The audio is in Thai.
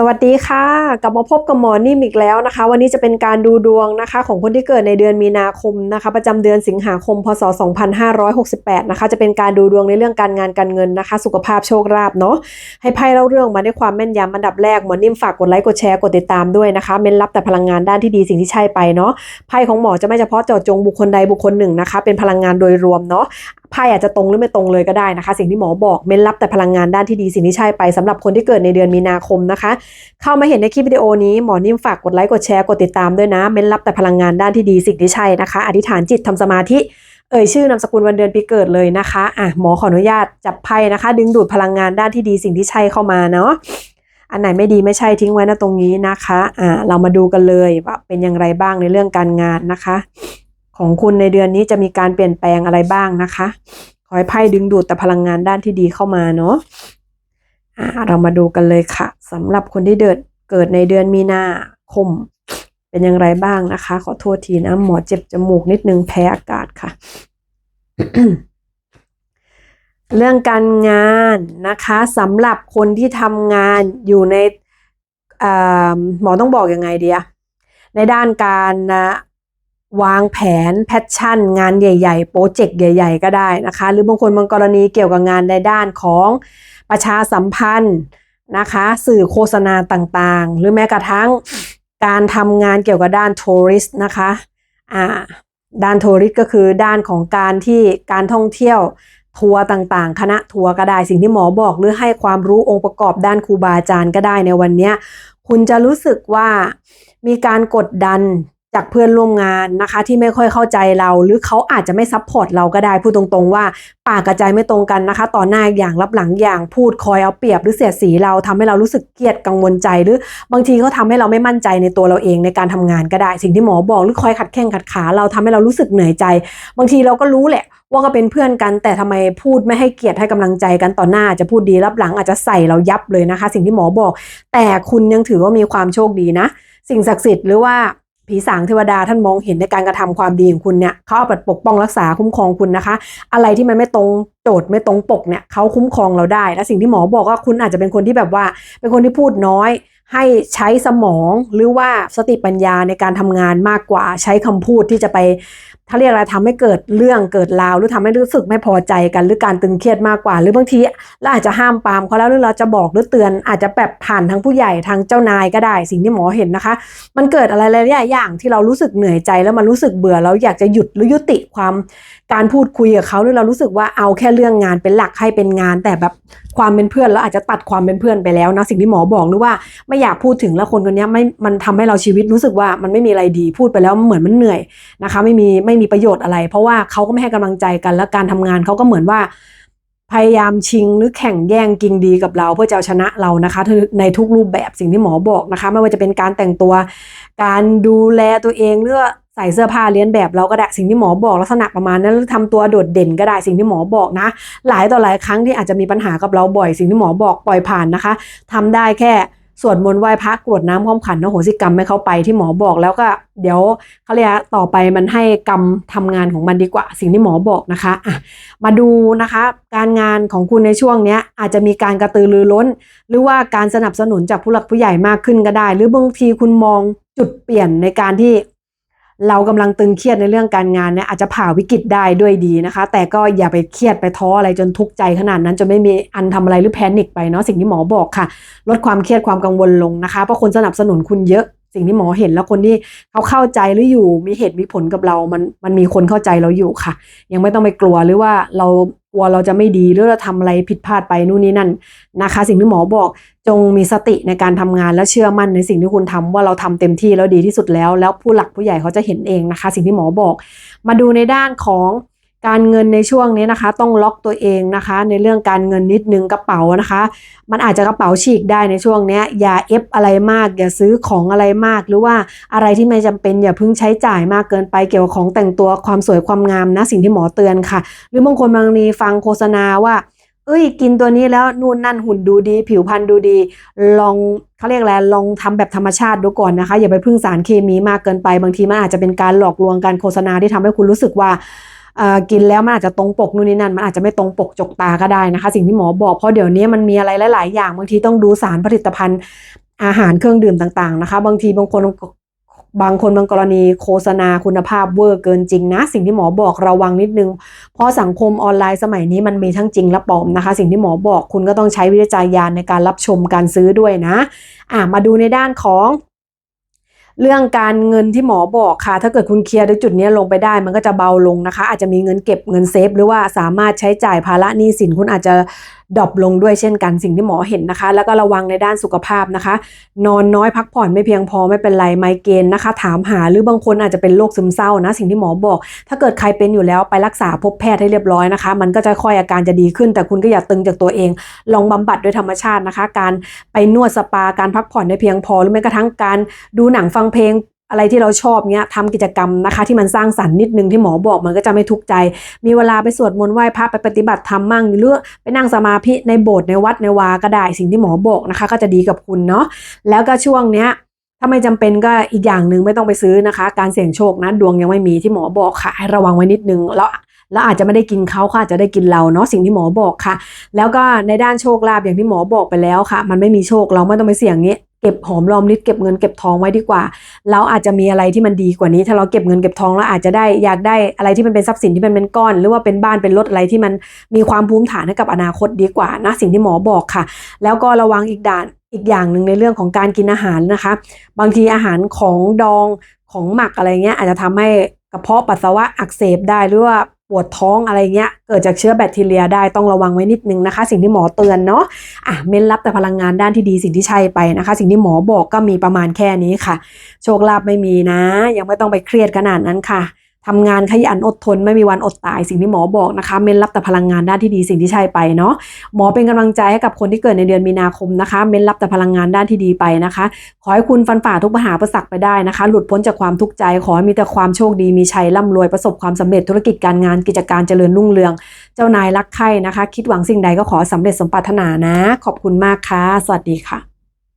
สวัสดีค่ะ กลับมาพบกับหมอนิ่มอีกแล้วนะคะ วันนี้จะเป็นการดูดวงนะคะ ของคนที่เกิดในเดือนมีนาคมนะคะ ประจำเดือนสิงหาคม พศ 2568 นะคะ จะเป็นการดูดวงในเรื่องการงานการเงินนะคะ สุขภาพโชคลาภเนาะให้ไพ่เล่าเรื่องมาด้วยความแม่นยำอันดับแรกหมอนิ่มฝากกดไลค์กดแชร์กดติดตามด้วยนะคะเม้นรับแต่พลังงานด้านที่ดีสิ่งที่ใช่ไปเนาะไพ่ของหมอจะไม่เฉพาะเจาะจงบุคคลใดบุคคลหนึ่งนะคะ เป็นพลังงานโดยรวมเนาะ ไพ่อาจจะตรงหรือไม่ตรงเลยก็ได้นะคะ สิ่งที่หมอบอกเม้นรับแต่พลังงานด้านที่ดีสิ่งที่ใช่ไปสำหรับคนที่เกิดในเดือนมีนาคมนะคะ เข้ามาเห็นในคลิปวิดีโอนี้หมอนิ่มฝากกดไลค์กดแชร์กดติดตามด้วยนะเม้นรับแต่พลังงานด้านที่ดีสิ่งที่ใช่นะคะ อธิษฐานจิตทำสมาธิเอ่ยชื่อนามสกุลวันเดือนปีเกิดเลยนะคะอะหมอขออนุญาตจับไพ่นะคะ ดึงดูดพลังงานด้านที่ดีสิ่งที่ใช่เข้ามาเนาะอันไหนไม่ดีไม่ใช่ทิ้งไว้นะตรงนี้นะคะอะเรามาดูกันเลยว่าเป็นอย่างไรบ้างในเรื่องการงานนะคะ ของคุณในเดือนนี้จะมีการเปลี่ยนแปลงอะไรบ้างนะคะ ขอให้ไพ่ดึงดูดแต่พลังงานด้านที่ดีเข้ามาเนาะอ่าเรามาดูกันเลยค่ะสำหรับคนที่เดิดเกิดในเดือนมีนาคม เป็นอย่างไรบ้างนะคะ ขอโทษทีนะหมอเจ็บจมูกนิดนึงแพ้อากาศค่ะ เรื่องการงานนะคะสำหรับคนที่ทำงานอยู่ในอ่าหมอต้องบอกยังไงเดียในด้านการ วางแผนแพชชั่น งานใหญ่ ๆ โปรเจกต์ใหญ่ ๆ ก็ได้นะคะ หรือบางคนบางกรณีเกี่ยวกับงานในด้านของประชาสัมพันธ์นะคะ สื่อโฆษณาต่างๆ หรือแม้กระทั่งการทำงานเกี่ยวกับด้านทัวริสต์นะคะอ่าด้านทัวริสต์ก็คือด้านของการที่การท่องเที่ยวทัวร์ต่างๆ คณะทัวร์ก็ได้สิ่งที่หมอบอก หรือให้ความรู้องค์ประกอบด้านครูบาอาจารย์ก็ได้ในวันนี้คุณจะรู้สึกว่ามีการกดดัน จากเพื่อนร่วมงานนะคะที่ไม่ค่อยเข้าใจเรา หรือเขาอาจจะไม่ซัพพอร์ตเราก็ได้พูดตรงๆว่า ปากกระใจไม่ตรงกันนะคะ ต่อหน้าอย่างรับหลังอย่างพูดคอยเอาเปรียบหรือเสียดสีเราทำให้เรารู้สึกเกลียดกังวลใจ หรือบางทีเขาทำให้เราไม่มั่นใจในตัวเราเองในการทำงานก็ได้ สิ่งที่หมอบอกหรือคอยขัดแข้งขัดขา เราทำให้เรารู้สึกเหนื่อยใจ บางทีเราก็รู้แหละว่าก็เป็นเพื่อนกัน แต่ทำไมพูดไม่ให้เกียรติให้กำลังใจกันต่อหน้าจะพูดดีรับหลังอาจจะใส่เรายับเลยนะคะ สิ่งที่หมอบอก แต่คุณยังถือว่ามีความโชคดีนะ สิ่งศักดิ์สิทธิ์หรือว่า ผีสางเทวดาท่านมองเห็นในการกระทำความดีของคุณเนี่ยเขาเอาปกป้องรักษาคุ้มครองคุณนะคะ อะไรที่มันไม่ตรงโจทย์ไม่ตรงปกเนี่ยเขาคุ้มครองเราได้ และสิ่งที่หมอบอกว่าคุณอาจจะเป็นคนที่แบบว่า เป็นคนที่พูดน้อย ให้ใช้สมองหรือว่าสติปัญญาในการทำงานมากกว่า ใช้คำพูดที่จะไป ถ้าเรียกอะไรทำให้เกิดเรื่องเกิดราวหรือทำให้รู้สึกไม่พอใจกัน หรือการตึงเครียดมากกว่า หรือบางทีเราอาจจะห้ามปามเขาแล้วหรือเราจะบอกหรือเตือนอาจจะแบบผ่านทางผู้ใหญ่ทางเจ้านายก็ได้ สิ่งที่หมอเห็นนะคะ มันเกิดอะไรหลายอย่างที่เรารู้สึกเหนื่อยใจแล้วมันรู้สึกเบื่อแล้วอยากจะหยุดหรือยุติความการพูดคุยกับเขาหรือเรารู้สึกว่าเอาแค่เรื่องงานเป็นหลักให้เป็นงาน แต่แบบความเป็นเพื่อนแล้วอาจจะตัดความเป็นเพื่อนไปแล้วนะสิ่งที่หมอบอกหรือว่าไม่อยากพูดถึงแล้วคนคนนี้ไม่มันทำให้เราชีวิตรู้สึกว่ามันไม่มีอะไรดีพูดไปแล้วเหมือนมันเหนื่อยนะคะ ไม่มีไม่มีประโยชน์อะไร เพราะว่าเขาก็ไม่ให้กำลังใจกัน และการทำงานเขาก็เหมือนว่าพยายามชิงหรือแข่งแย่งกิงดีกับเรา เพื่อจะเอาชนะเรานะคะในทุกรูปแบบสิ่งที่หมอบอกนะคะ ไม่ว่าจะเป็นการแต่งตัว การดูแลตัวเองหรือใส่เสื้อผ้าเลียนแบบเราก็ได้สิ่งที่หมอบอกลักษณะประมาณนั้นหรือทำตัวโดดเด่นก็ได้สิ่งที่หมอบอกนะ หลายต่อหลายครั้งที่อาจจะมีปัญหากับเราบ่อยสิ่งที่หมอบอกปล่อยผ่านนะคะทำได้แค่ สวดมนต์ไหว้พระกรวดน้ำพร้อมขันนะโหสิกรรมให้เขาไปที่หมอบอกแล้วก็เดี๋ยวเขาเรียกต่อไปมันให้กรรมทำงานของมันดีกว่า สิ่งที่หมอบอกนะคะะมาดูนะคะ การงานของคุณในช่วงเนี้ยอาจจะมีการกระตือรือร้น หรือว่าการสนับสนุนจากผู้หลักผู้ใหญ่มากขึ้นก็ได้ หรือบางทีคุณมองจุดเปลี่ยนในการที่ เรากำลังตึงเครียดในเรื่องการงานเนี่ยอาจจะผ่าวิกฤตได้ด้วยดีนะคะ แต่ก็อย่าไปเครียดไปท้ออะไรจนทุกข์ใจขนาดนั้นจนไม่มีอันทำอะไรหรือแพนิคไปเนาะสิ่งที่หมอบอกค่ะ ลดความเครียดความกังวลลงนะคะเพราะคนสนับสนุนคุณเยอะสิ่งที่หมอเห็นแล้วคนที่เขาเข้าใจหรืออยู่มีเหตุมีผลกับเรา มันมันมีคนเข้าใจเราอยู่ค่ะ ยังไม่ต้องไปกลัวหรือว่าเรา ลัวเราจะไม่ดีหรือเราทำอะไรผิดพลาดไปนู่นนี่นั่นนะคะ สิ่งที่หมอบอกจงมีสติในการทำงานและเชื่อมั่นในสิ่งที่คุณทำว่าเราทำเต็มที่แล้วดีที่สุดแล้ว แล้วผู้หลักผู้ใหญ่เขาจะเห็นเองนะคะ สิ่งที่หมอบอก มาดูในด้านของ การเงินในช่วงนี้นะคะ ต้องล็อกตัวเองนะคะ ในเรื่องการเงินนิดนึงกระเป๋านะคะ มันอาจจะกระเป๋าฉีกได้ในช่วงนี้อย่าเอฟอะไรมาก อย่าซื้อของอะไรมาก หรือว่าอะไรที่ไม่จำเป็นอย่าเพิ่งใช้จ่ายมากเกินไปเกี่ยวกับของแต่งตัวความสวยความงามนะสิ่งที่หมอเตือนค่ะ หรือบางคนบางทีฟังโฆษณาว่าเอ้ยกินตัวนี้แล้วนู่นนั่นหุ่นดูดี ผิวพรรณดูดี ลองเขาเรียกอะไรลองทำแบบธรรมชาติดูก่อนนะคะ อย่าไปพึ่งสารเคมีมากเกินไป บางทีมันอาจจะเป็นการหลอกลวงการโฆษณาที่ทำให้คุณรู้สึกว่า กินแล้วมันอาจจะตรงปกนู่นนี่นั่นมันอาจจะไม่ตรงปกจกตาก็ได้นะคะ สิ่งที่หมอบอกเพราะเดี๋ยวนี้มันมีอะไรหลาย ๆ อย่างบางทีต้องดูสารผลิตภัณฑ์อาหารเครื่องดื่มต่าง ๆ นะคะ บางทีบางคนบางคนบางกรณีโฆษณาคุณภาพเวอร์เกินจริงนะ สิ่งที่หมอบอกระวังนิดนึง เพราะสังคมออนไลน์สมัยนี้มันมีทั้งจริงและปลอมนะคะ สิ่งที่หมอบอกคุณก็ต้องใช้วิจารณญาณในการรับชมการซื้อด้วยนะ อะมาดูในด้านของ เรื่องการเงินที่หมอบอกค่ะ ถ้าเกิดคุณเคลียร์ในจุดนี้ลงไปได้ มันก็จะเบาลงนะคะ อาจจะมีเงินเก็บเงินเซฟ หรือว่าสามารถใช้จ่ายภาระหนี้สินคุณอาจจะ ดรอปลงด้วยเช่นกันสิ่งที่หมอเห็นนะคะ แล้วก็ระวังในด้านสุขภาพนะคะ นอนน้อยพักผ่อนไม่เพียงพอไม่เป็นไรไมเกรนนะคะ ถามหาหรือบางคนอาจจะเป็นโรคซึมเศร้านะ สิ่งที่หมอบอก ถ้าเกิดใครเป็นอยู่แล้วไปรักษาพบแพทย์ให้เรียบร้อยนะคะ มันก็จะค่อยอาการจะดีขึ้น แต่คุณก็อย่าตึงจากตัวเอง ลองบำบัดด้วยธรรมชาตินะคะ การไปนวดสปาการพักผ่อนได้เพียงพอหรือแม้กระทั่งการดูหนังฟังเพลง อะไรที่เราชอบเนี้ยทำกิจกรรมนะคะ ที่มันสร้างสรรค์นิดนึงที่หมอบอกมันก็จะไม่ทุกข์ใจ มีเวลาไปสวดมนต์ไหว้พระไปปฏิบัติธรรมมั่งหรือไปนั่งสมาธิในโบสถ์ในวัดในวาก็ได้ สิ่งที่หมอบอกนะคะ ก็จะดีกับคุณเนาะแล้วก็ช่วงเนี้ยถ้าไม่จำเป็นก็อีกอย่างหนึ่งไม่ต้องไปซื้อนะคะ การเสี่ยงโชคนะดวงยังไม่มีที่หมอบอกค่ะให้ระวังไว้นิดนึงแล้วแล้วอาจจะไม่ได้กินเขาเขาอาจจะได้กินเราเนาะสิ่งที่หมอบอกค่ะ แล้วก็ในด้านโชคลาภอย่างที่หมอบอกไปแล้วค่ะ มันไม่มีโชคเราไม่ต้องไปเสี่ยงนี้ เก็บหอมรอมริบเก็บเงินเก็บทองไว้ดีกว่า เราอาจจะมีอะไรที่มันดีกว่านี้ ถ้าเราเก็บเงินเก็บทองแล้วอาจจะได้อยากได้อะไรที่มันเป็นทรัพย์สินที่มันเป็นก้อน หรือว่าเป็นบ้านเป็นรถอะไรที่มันมีความภูมิฐานให้กับอนาคตดีกว่านะสิ่งที่หมอบอกค่ะ แล้วก็ระวังอีกด่านอีกอย่างหนึ่งในเรื่องของการกินอาหารนะคะ บางทีอาหารของดองของหมักอะไรเงี้ยอาจจะทำให้กระเพาะปัสสาวะอักเสบได้หรือว่า ปวดท้องอะไรเงี้ย เกิดจากเชื้อแบคทีเรียได้ต้องระวังไว้นิดนึงนะคะ สิ่งที่หมอเตือนเนาะอะเม้นรับแต่พลังงานด้านที่ดีสิ่งที่ใช่ไปนะคะ สิ่งที่หมอบอกก็มีประมาณแค่นี้ค่ะ โชคลาภไม่มีนะ ยังไม่ต้องไปเครียดขนาดนั้นค่ะ ทำงานขยันอดทนไม่มีวันอดตายสิ่งที่หมอบอกนะคะ เม้นรับแต่พลังงานด้านที่ดีสิ่งที่ใช่ไปเนาะหมอเป็นกำลังใจให้กับคนที่เกิดในเดือนมีนาคมนะคะ เม้นรับแต่พลังงานด้านที่ดีไปนะคะ ขอให้คุณฟันฝ่าทุกปัญหาประสักไปได้นะคะ หลุดพ้นจากความทุกข์ใจ ขอให้มีแต่ความโชคดีมีชัยร่ำรวยประสบความสำเร็จธุรกิจการงานกิจการเจริญรุ่งเรือง เจ้านายรักใคร่นะคะ คิดหวังสิ่งใดก็ขอสำเร็จสมปรารถนานะ ขอบคุณมากค่ะ สวัสดีค่ะ